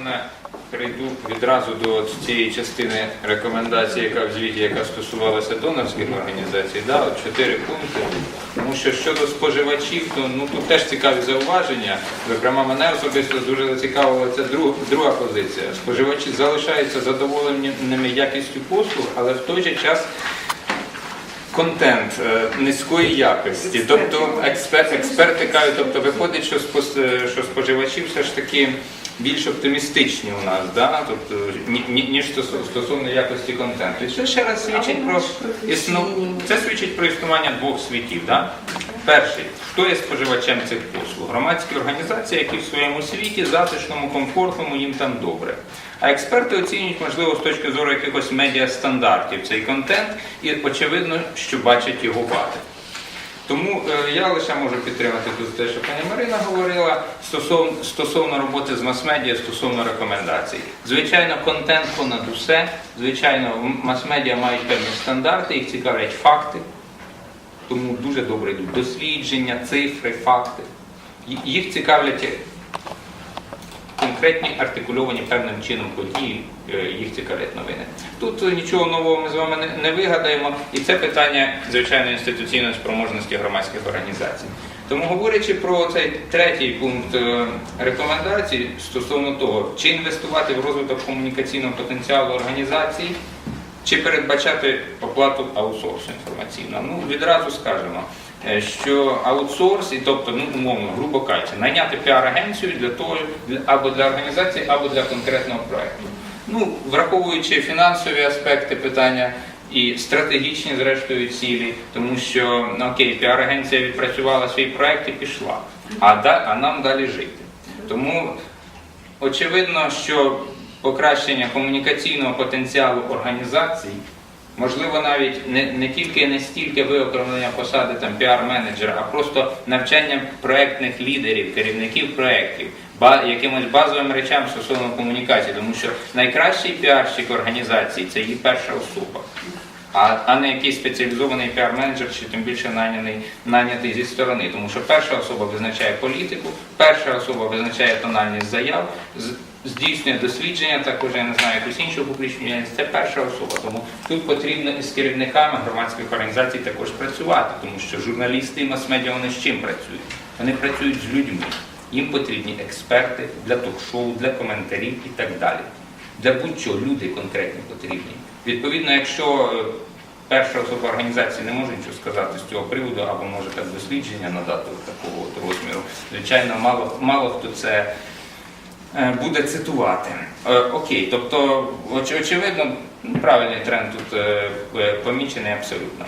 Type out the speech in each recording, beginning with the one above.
напевне, перейду відразу до цієї частини рекомендацій, яка в звіті, яка стосувалася донорських організацій. Да, от чотири пункти. Тому що щодо споживачів, то ну тут теж цікаві зауваження. Зокрема, мене особисто дуже зацікавила ця друга, друга позиція. Споживачі залишаються задоволеними якістю послуг, але в той же час контент е, низької якості. Тобто експерт, експерти кажуть, тобто виходить, що, що споживачі все ж таки більш оптимістичні у нас, да? тобто, ні- ні- ніж стосовно якості контенту. І це ще раз свідчить про існу... це свідчить про існування двох світів. Да? Перший, хто є споживачем цих послуг? Громадські організації, які в своєму світі затишному, комфортному, їм там добре. А експерти оцінюють, можливо, з точки зору якихось медіастандартів цей контент, і очевидно, що бачать його вади. Тому е, я лише можу підтримати тут те, що пані Марина говорила стосовно, стосовно роботи з мас-медіа, стосовно рекомендацій. Звичайно, контент понад усе. Звичайно, мас-медіа мають певні стандарти, їх цікавлять факти. Тому дуже добре йдуть дослідження, цифри, факти. Їх цікавлять конкретні артикульовані певним чином події, е, їх цікавлять новини. Тут нічого нового ми з вами не- вигадаємо, і це питання звичайно інституційної спроможності громадських організацій. Тому говорячи про цей третій пункт е, рекомендацій стосовно того, чи інвестувати в розвиток комунікаційного потенціалу організацій, чи передбачати оплату аутсорсу інформаційного? Ну, відразу скажемо, що аутсорс, і тобто, ну, умовно, грубо кажучи, найняти піар-агенцію для того, або для організації, або для конкретного проєкту. Ну, враховуючи фінансові аспекти питання і стратегічні, зрештою, цілі, тому що, ну, окей, піар-агенція відпрацювала свій проєкт і пішла, а, да, а нам далі жити. Тому Очевидно, що покращення комунікаційного потенціалу організацій, можливо, навіть не, не тільки не стільки виокремлення посади там піар-менеджера, а просто навчання проектних лідерів, керівників проєктів, ба, якимось базовим речам стосовно комунікації, тому що найкращий піарщик організації це її перша особа. А, а не якийсь спеціалізований піар-менеджер чи тим більше найняний, найнятий зі сторони. Тому що перша особа визначає політику, перша особа визначає тональність заяв, здійснює дослідження, також я не знаю, якусь іншу публічну діяльність. Це перша особа. Тому тут потрібно із керівниками громадських організацій також працювати, тому що журналісти і мас-медіа вони з чим працюють? Вони працюють з людьми. Їм потрібні експерти для ток-шоу, для коментарів і так далі. Для будь-чого люди конкретні потрібні. Відповідно, якщо е, перша особа організації не може нічого сказати з цього приводу, або може так дослідження надати такого от розміру, звичайно, мало, мало хто це буде цитувати. Е, Окей, тобто, оч- очевидно, правильний тренд тут е, е, помічений абсолютно.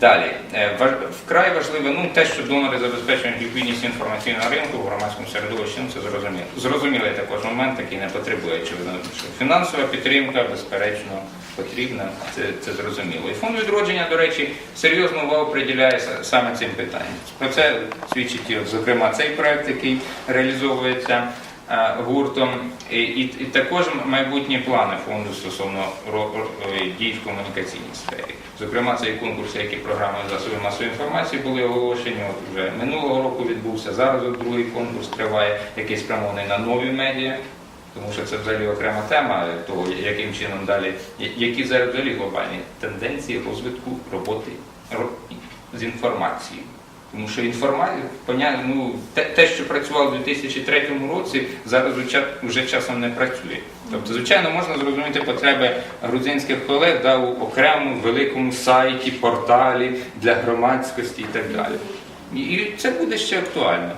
Далі, Е, вкрай важливо, ну те, що донори забезпечують ліквідність інформаційного ринку в громадському середовищі, ну це зрозуміло. Зрозумілий також момент, який не потребує очевидно. що Фінансова підтримка, безперечно, потрібна, це, це зрозуміло. І фонд відродження, до речі, серйозну увагу приділяє саме цим питанням. Про це свідчить, зокрема, цей проект, який реалізовується е, гуртом, і, і, і також майбутні плани фонду стосовно е, дій в комунікаційній сфері. Зокрема, цей конкурс, які програми засобів масової інформації були оголошені. От вже минулого року відбувся. Зараз другий конкурс триває, який спрямований на нові медіа. Тому що це взагалі окрема тема того, яким чином далі, які зараз взагалі глобальні тенденції розвитку роботи з інформацією. Тому що інформація, ну, те, що працювало у 2003 році, зараз вже, часом не працює. Тобто, звичайно, можна зрозуміти потреби грузинських колег да, у окремому великому сайті, порталі для громадськості і так далі. І це буде ще актуально.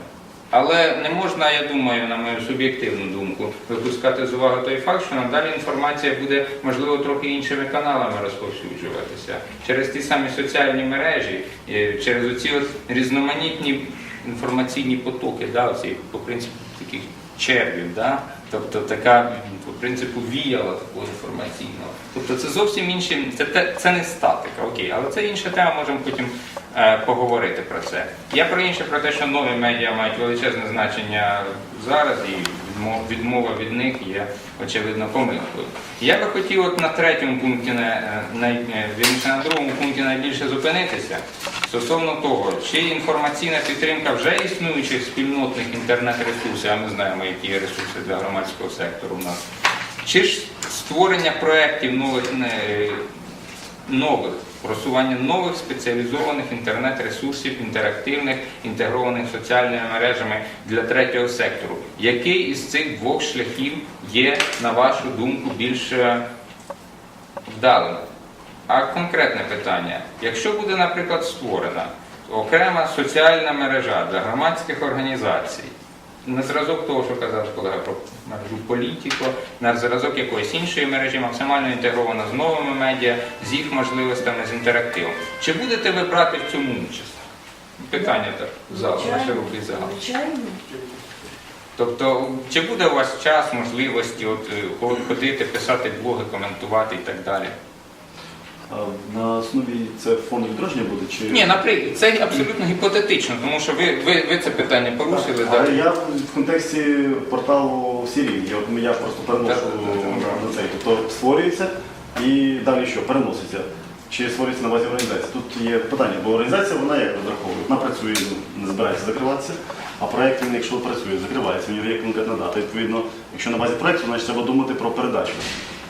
Але не можна, я думаю, на мою суб'єктивну думку, випускати з уваги той факт, що надалі інформація буде, можливо, трохи іншими каналами розповсюджуватися. Через ті самі соціальні мережі, е, через оці різноманітні інформаційні потоки, да, оці, по принципу таких червів, да? Тобто така по принципу віяла такого інформаційного. Тобто це зовсім інші, це, це не статика, окей, але це інша тема, можемо потім е, поговорити про це. Я про інше, про те, що нові медіа мають величезне значення зараз, і відмо- відмова від них є очевидно помилкою. Я би хотів от на третьому пункті, на, на, вірніше, на другому пункті найбільше зупинитися. Стосовно того, чи інформаційна підтримка вже існуючих спільнотних інтернет-ресурсів, а ми знаємо, які є ресурси для громадського сектору у нас, чи ж створення проєктів нових, нових, просування нових спеціалізованих інтернет-ресурсів, інтерактивних, інтегрованих соціальними мережами для третього сектору. Який із цих двох шляхів є, на вашу думку, більш е, вдалим? А конкретне питання: якщо буде, наприклад, створена окрема соціальна мережа для громадських організацій, на зразок того, що казав колега про мережу політико, на зразок якоїсь іншої мережі, максимально інтегрована з новими медіа, з їх можливостями, з інтерактивом. Чи будете ви брати в цьому участь? Питання так, зал, на широкий загал. Звичайно. Тобто, чи буде у вас час, можливості от, е, ходити, писати блоги, коментувати і так далі? На основі це фонд відродження буде чи Ні, наприклад, це абсолютно гіпотетично, тому що ви, ви, ви це питання порушили. Так, але я в контексті порталу Сірії, я, я просто переношу на цей. Тобто створюється і далі що? Переноситься. Чи створюється на базі організації? Тут є питання, бо організація вона як розраховує? Вона працює, не збирається закриватися, а проєкт, він, якщо працює, закривається, в нього є конкретна дата. Відповідно, якщо на базі проєкту, значить треба думати про передачу.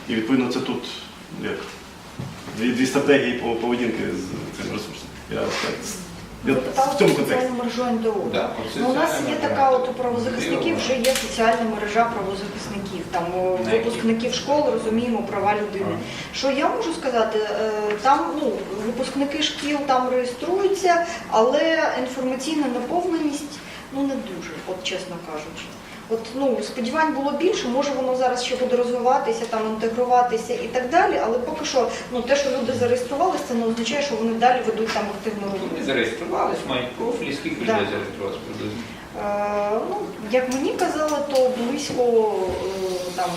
І відповідно це тут як дві, дві стратегії по- поведінки з цим ресурсом. Я, так, я в цьому контексті. мережу НДО. Да, Ну, у нас є така, от у правозахисників вже є соціальна мережа правозахисників. Там у випускників школ розуміємо права людини. Що я можу сказати? Е, Там ну випускники шкіл там реєструються, але інформаційна наповненість ну не дуже, от чесно кажучи. От ну сподівань було більше, може воно зараз ще буде розвиватися, там інтегруватися і так далі. Але поки що, ну те, що люди зареєструвалися, це не означає, що вони далі ведуть там активну Вони роботу. зареєструвались, мають профілі, скільки Да. людей зареєструвалось приблизно? Е, Ну, як мені казали, то близько е, там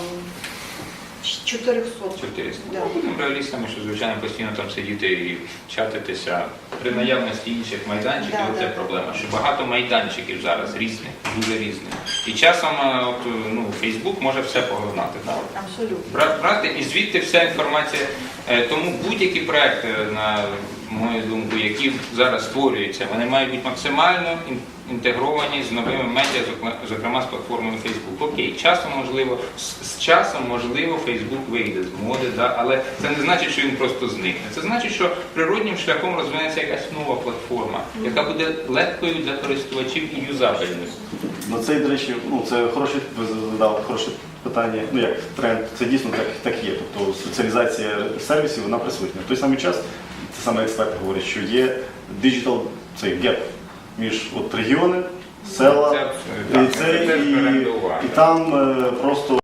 400. 400. Да. Ну, будемо реалістами, що звичайно постійно там сидіти і чатитися. При наявності інших майданчиків Да, це да. проблема, що багато майданчиків зараз різних, дуже різних. І часом е, от, ну, Фейсбук може все поглинати. Да? Абсолютно. Бра- брати і звідти вся інформація. Е, Тому будь-які проекти, на мою думку, які зараз створюються, вони мають бути максимально інтегровані з новими медіа, зокрема- з платформою Facebook. Окей, часом можливо, з, з часом можливо Facebook вийде з моди, да? але це не значить, що він просто зникне. Це значить, що природнім шляхом розвинеться якась нова платформа, яка буде легкою для користувачів і юзабельною. Ну це, до речі, ну це хороше, ви задали хороше питання. Ну як тренд, це дійсно так, так є. Тобто соціалізація сервісів вона присутня. В той самий час, це саме експерти говорять, що є диджитал цей геп між от регіони, села, Це і, це, і, уваги. і там е, просто